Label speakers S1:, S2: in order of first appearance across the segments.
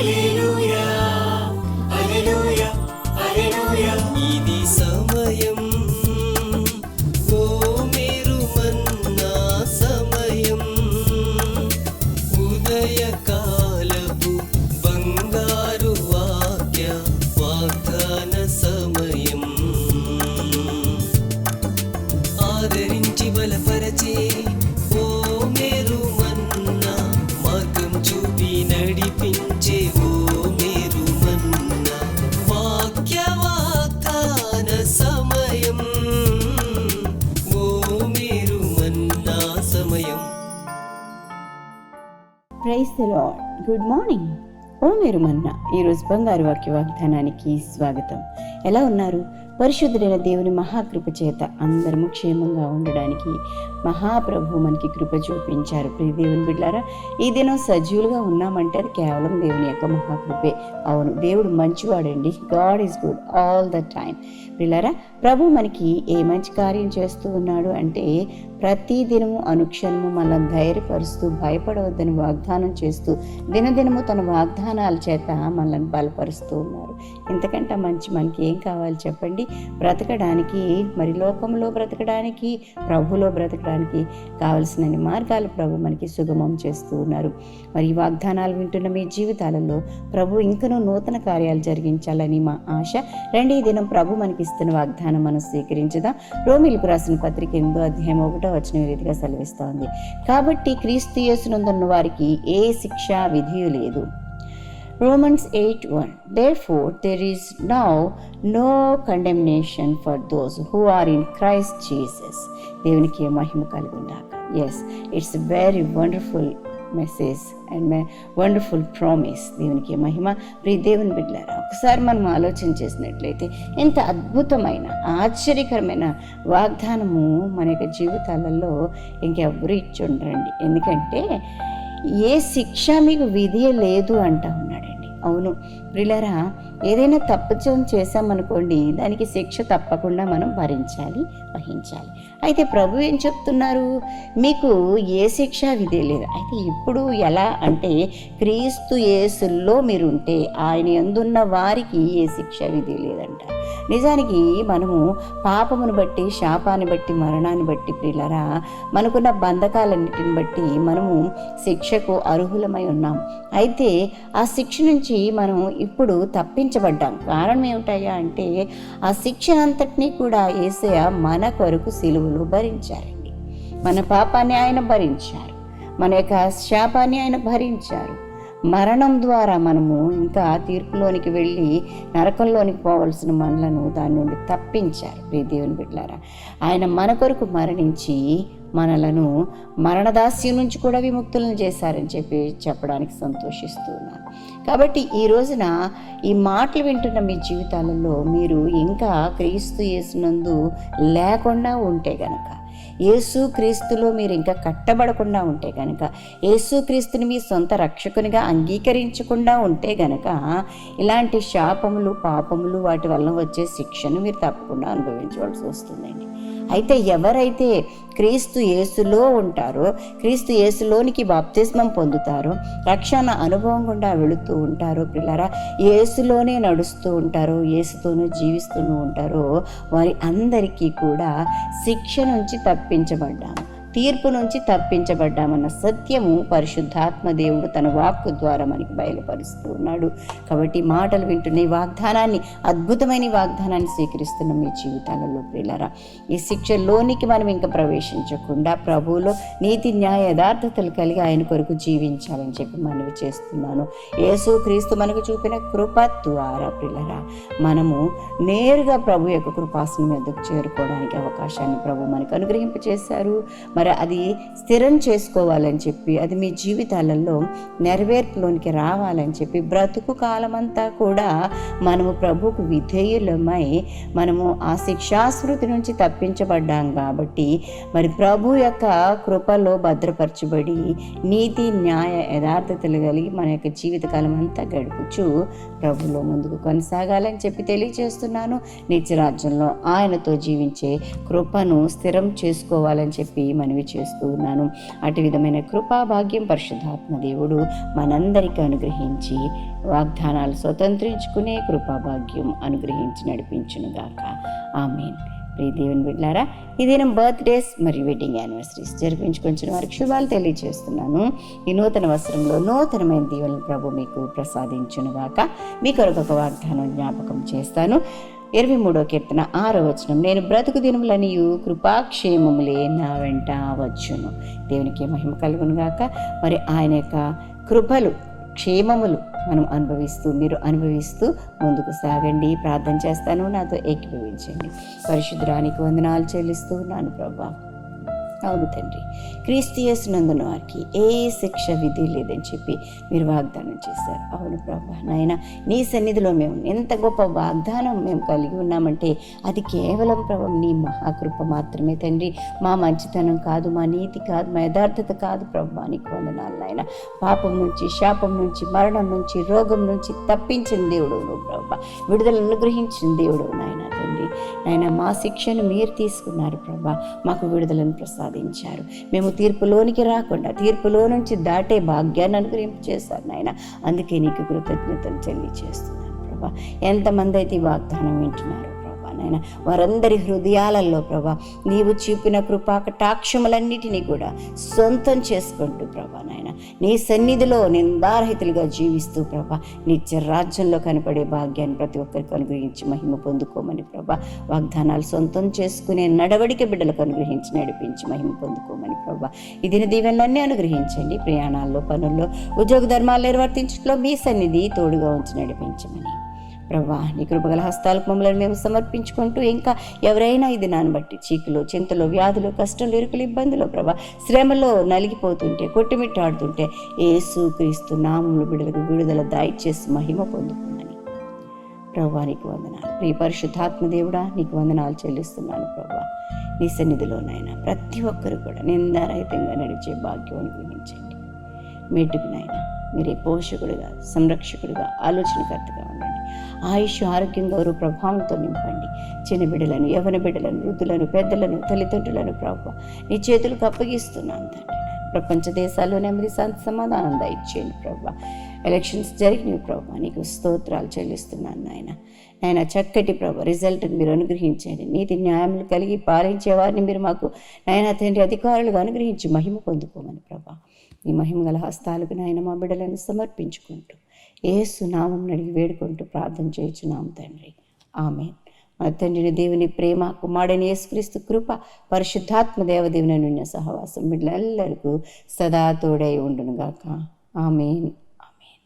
S1: 一路。
S2: price good morning. ఓ మీరు మన్న ఈరోజు బంగారు వాక్య వాగ్దానానికి స్వాగతం. ఎలా ఉన్నారు? పరిశుద్ధుడైన దేవుని మహాకృప చేత అందరము క్షేమంగా ఉండడానికి మహాప్రభు మనకి కృప చూపించారు. ప్రియ దేవుని బిడ్డారా ఈ దినం సజీవులుగా ఉన్నామంటే అది కేవలం దేవుని యొక్క మహాకృపే. అవును దేవుడు మంచివాడండి. God is good all the time పిల్లరా ప్రభు మనకి ఏ మంచి కార్యం చేస్తూ ఉన్నాడు అంటే ప్రతి దినము అనుక్షణము మనల్ని ధైర్యపరుస్తూ భయపడవద్దని వాగ్దానం చేస్తూ దినదినము తన వాగ్దానాల చేత మనల్ని బలపరుస్తూ ఉన్నారు. ఇంతకంటే మంచి మనకి ఏం కావాలి చెప్పండి? బ్రతకడానికి మరి లోకంలో బ్రతకడానికి ప్రభులో బ్రతకడానికి కావలసిన మార్గాలు ప్రభు మనకి సుగమం చేస్తూ ఉన్నారు. మరి ఈ వాగ్దానాలు వింటున్న మీ జీవితాలలో ప్రభు ఇంకనూ నూతన కార్యాలు జరిగించాలని మా ఆశ. రెండీ దినం ప్రభు మనకి ఇస్తున్న వాగ్దానం మనం స్వీకరించదా. రోమిలకు రాసిన పత్రిక ఎనిమిదో అధ్యాయం ఒకటో వచ్చిన రీతిగా సెలవిస్తోంది. కాబట్టి క్రీస్తు యేసునందున్న వారికి ఏ శిక్ష విధి లేదు. Romans eight one therefore there is now no condemnation for those who are in Christ Jesus దేవునికి మహిమ కలిగిందాక yes it's very wonderful message and wonderful promise దేవునికి మహిమ. ప్రియ దేవుని బిడ్డారా ఒకసారి మనం ఆలోచన చేసినట్లయితే ఎంత అద్భుతమైన ఆశ్చర్యకరమైన వాగ్దానము మన యొక్క జీవితాలలో ఇంకెవ్వరూ ఇచ్చి ఉండరండి. ఎందుకంటే ఏ శిక్ష మీకు విధి లేదు అంటా ఉన్నాడు అవును. ప్రిలరా ఏదైనా తప్పు చేశామనుకోండి దానికి శిక్ష తప్పకుండా మనం భరించాలి వహించాలి. అయితే ప్రభు ఏం చెప్తున్నారు? మీకు ఏ శిక్ష విధి లేదు. అయితే ఇప్పుడు ఎలా అంటే క్రీస్తు యేసుల్లో మీరు ఉంటే ఆయన ఎందున్న వారికి ఏ శిక్ష విధి లేదంట నిజానికి మనము పాపమును బట్టి శాపాన్ని బట్టి మరణాన్ని బట్టి ప్రియులరా మనకున్న బంధకాలన్నిటిని బట్టి మనము శిక్షకు అర్హులమై ఉన్నాం. అయితే ఆ శిక్ష నుంచి మనం ఇప్పుడు తప్పించబడ్డాం. కారణం ఏమిటయ్యా అంటే ఆ శిక్షనంతటినీ కూడా ఏసయ మన కొరకు సిలువులు భరించారండి. మన పాపాన్ని ఆయన భరించారు. మన యొక్క శాపాన్ని ఆయన భరించారు. మరణం ద్వారా మనము ఇంకా తీర్పులోనికి వెళ్ళి నరకంలోనికి పోవలసిన మనలను దాని నుండి తప్పించారు. ప్రియ దేవుని బిడ్డలారా ఆయన మన కొరకు మరణించి మనలను మరణదాస్యం నుంచి కూడా విముక్తులను చేశారని చెప్పి చెప్పడానికి సంతోషిస్తున్నాను. కాబట్టి ఈ రోజున ఈ మాటలు వింటున్న మీ జీవితాలలో మీరు ఇంకా క్రీస్తు చేసినందు లేకుండా ఉంటే గనక యేసుక్రీస్తులో మీరు ఇంకా కట్టబడకుండా ఉంటే కనుక యేసుక్రీస్తుని మీ సొంత రక్షకునిగా అంగీకరించకుండా ఉంటే గనక ఇలాంటి శాపములు పాపములు వాటి వల్ల వచ్చే శిక్షను మీరు తప్పకుండా అనుభవించవలసి వస్తుందండి. అయితే ఎవరైతే క్రీస్తు యేసులో ఉంటారో క్రీస్తు యేసులోనికి బాప్తిస్మం పొందుతారో రక్షణ అనుభవం గుండా వెళుతూ ఉంటారో పిల్లరా యేసులోనే నడుస్తూ ఉంటారో యేసుతోనూ జీవిస్తూనూ ఉంటారో వారి అందరికీ కూడా శిక్ష నుంచి తప్పించబడ్డాము. తీర్పు నుంచి తప్పించబడ్డామన్న సత్యము పరిశుద్ధాత్మ దేవుడు తన వాక్కు ద్వారా మనకి బయలుపరుస్తూ ఉన్నాడు. కాబట్టి మాటలు వింటున్న ఈ వాగ్దానాన్ని అద్భుతమైన వాగ్దానాన్ని స్వీకరిస్తున్న మీ జీవితాలలో ప్రియులరా ఈ శిక్షలోనికి మనం ఇంకా ప్రవేశించకుండా ప్రభువులో నీతి న్యాయ యథార్థతలు కలిగి ఆయన కొరకు జీవించాలని చెప్పి మనవి చేస్తున్నాను. యేసు క్రీస్తు మనకు చూపిన కృప ద్వారా ప్రియులరా మనము నేరుగా ప్రభు యొక్క కృపాసనం ఎదుగు చేరుకోవడానికి అవకాశాన్ని ప్రభు మనకు అనుగ్రహింపచేశారు. మరి మరి అది స్థిరం చేసుకోవాలని చెప్పి అది మీ జీవితాలలో నెరవేర్పులోనికి రావాలని చెప్పి బ్రతుకు కాలమంతా కూడా మనము ప్రభుకు విధేయులమై మనము ఆ శిక్షాస్మృతి నుంచి తప్పించబడ్డాం కాబట్టి మరి ప్రభు యొక్క కృపలో భద్రపరచబడి నీతి న్యాయ యథార్థతలు కలిగి మన యొక్క జీవితకాలం అంతా గడుపుచు ప్రభులో ముందుకు కొనసాగాలని చెప్పి తెలియజేస్తున్నాను. నిత్యరాజ్యంలో ఆయనతో జీవించే కృపను స్థిరం చేసుకోవాలని చెప్పి మన మనవి చేస్తూ ఉన్నాను అటు విధమైన కృపా భాగ్యం పరిశుద్ధాత్మ దేవుడు మనందరికీ అనుగ్రహించి వాగ్దానాలు స్వతంత్రించుకునే కృపాభాగ్యం అనుగ్రహించి అనుగ్రహించి నడిపించునుగాక ఆమెన్. ప్రియ దేవుని బిడ్డారా ఇదేనం బర్త్డేస్ మరియు వెడ్డింగ్ యానివర్సరీస్ జరిపించుకొంచిన వారికి శుభాలు తెలియజేస్తున్నాను. ఈ నూతన వస్త్రంలో నూతనమైన దీవెనలు ప్రభు మీకు ప్రసాదించునుగాక మీ కొరకు ఒక వాగ్దానం జ్ఞాపకం చేస్తాను. ఇరవై మూడో కీర్తన ఆరో వచనం. నేను బ్రతుకు దినములనియు కృపాక్షేమములే నా వెంట వచ్చును. దేవునికి మహిమ కలుగును గాక. మరి ఆయన యొక్క కృపలు క్షేమములు మనం అనుభవిస్తూ మీరు అనుభవిస్తూ ముందుకు సాగండి. ప్రార్థన చేస్తాను. నాతో ఏకీభవించండి. పరిశుద్ధానికి వందనాలు చెల్లిస్తూ ఉన్నాను ప్రభా. అవును తండ్రి. క్రీస్తియస్ నందున వారికి ఏ శిక్ష విధి లేదని చెప్పి మీరు వాగ్దానం చేశారు. అవును ప్రభా నాయన నీ సన్నిధిలో మేము ఎంత గొప్ప వాగ్దానం మేము కలిగి ఉన్నామంటే అది కేవలం ప్రభు నీ మహాకృప మాత్రమే తండ్రి. మా మంచితనం కాదు మా నీతి కాదు మా యథార్థత కాదు ప్రభా నీకు వందనాలు నాయన. పాపం నుంచి శాపం నుంచి మరణం నుంచి రోగం నుంచి తప్పించిన దేవుడు నువ్వు ప్రభా. విడుదల అనుగ్రహించిన దేవుడు నాయన. నాయన మా శిక్షను మీరు తీసుకున్నారు ప్రభా. మాకు విడుదలను ప్రసాదించారు. మేము తీర్పులోనికి రాకుండా తీర్పులో నుంచి దాటే భాగ్యాన్ని అనుగ్రహింపు చేశారు నాయన. అందుకే నీకు కృతజ్ఞతలు తెలియచేస్తున్నాను ప్రభా. ఎంతమంది అయితే ఈ వాగ్దానం వింటున్నారు నాయన. వారందరి హృదయాలలో ప్రభా నీవు చూపిన కృపా కటాక్షములన్నిటినీ కూడా సొంతం చేసుకుంటూ ప్రభా నాయన. నీ సన్నిధిలో నిందారహితులుగా జీవిస్తూ ప్రభా నిత్య రాజ్యంలో కనపడే భాగ్యాన్ని ప్రతి ఒక్కరికి అనుగ్రహించి మహిమ పొందుకోమని ప్రభా వాగ్దానాలు సొంతం చేసుకునే నడవడిక బిడ్డలకు అనుగ్రహించి నడిపించి మహిమ పొందుకోమని ప్రభా ఈ దిన దీవెనలన్నీ అనుగ్రహించండి. ప్రయాణాల్లో పనుల్లో ఉద్యోగ ధర్మాలు నిర్వర్తించడంలో మీ సన్నిధి తోడుగా ఉంచి నడిపించమని ప్రభా నీ కృపగల హస్తాలకు మమ్మల్ని మేము సమర్పించుకుంటూ ఇంకా ఎవరైనా ఇది నాన్న బట్టి చీకులు చింతలు వ్యాధులు కష్టంలో ఇరుకులు ఇబ్బందులు ప్రభా శ్రమలో నలిగిపోతుంటే కొట్టుమిట్టాడుతుంటే ఏసు క్రీస్తు నామములు బిడలకు విడుదల దయచేసి మహిమ పొందుకోమని ప్రభా నీకు వందనాలు. ప్రియ పరిశుద్ధాత్మ దేవుడా నీకు వందనాలు చెల్లిస్తున్నాను ప్రభా. నీ సన్నిధిలోనైనా ప్రతి ఒక్కరు కూడా నిందారహితంగా నడిచే భాగ్యం అనుగ్రహించండి. మెట్టుకు మీరే పోషకుడిగా సంరక్షకుడిగా ఆలోచనకర్తగా ఉండండి. ఆయుష్ ఆరోగ్యం గౌరవ ప్రభావంతో నింపండి. చిన్న బిడ్డలను యవన బిడ్డలను వృద్ధులను పెద్దలను తల్లిదండ్రులను ప్రభు నీ చేతులకు అప్పగిస్తున్నాను తండ్రి. ప్రపంచ దేశాల్లో నెమ్మది శాంతి సమాధానం దయచేయండి ప్రభావ ఎలక్షన్స్ జరిగినవి ప్రభా నీకు స్తోత్రాలు చెల్లిస్తున్నాను నాయన. నాయన చక్కటి ప్రభు రిజల్ట్ మీరు అనుగ్రహించండి. నీతి న్యాయములు కలిగి పాలించే వారిని మీరు మాకు నాయన తండ్రి అధికారులుగా అనుగ్రహించి మహిమ పొందుకోమని ప్రభా. ఈ మహిమ గల హస్తాలకు నాయన మా బిడ్డలను సమర్పించుకుంటూ ఏసు నామం అడిగి వేడుకుంటూ ప్రార్థన చేయుచున్నాం తండ్రి. ఆమె మన తండ్రిని దేవుని ప్రేమ కుమారుడని యేసుక్రీస్తు కృప పరిశుద్ధాత్మ దేవదేవుని నిన్న సహవాసం బిడ్డలందరికీ సదా తోడై ఉండునుగాక. Amen. Amen.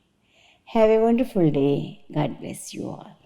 S2: Have a wonderful day God bless you all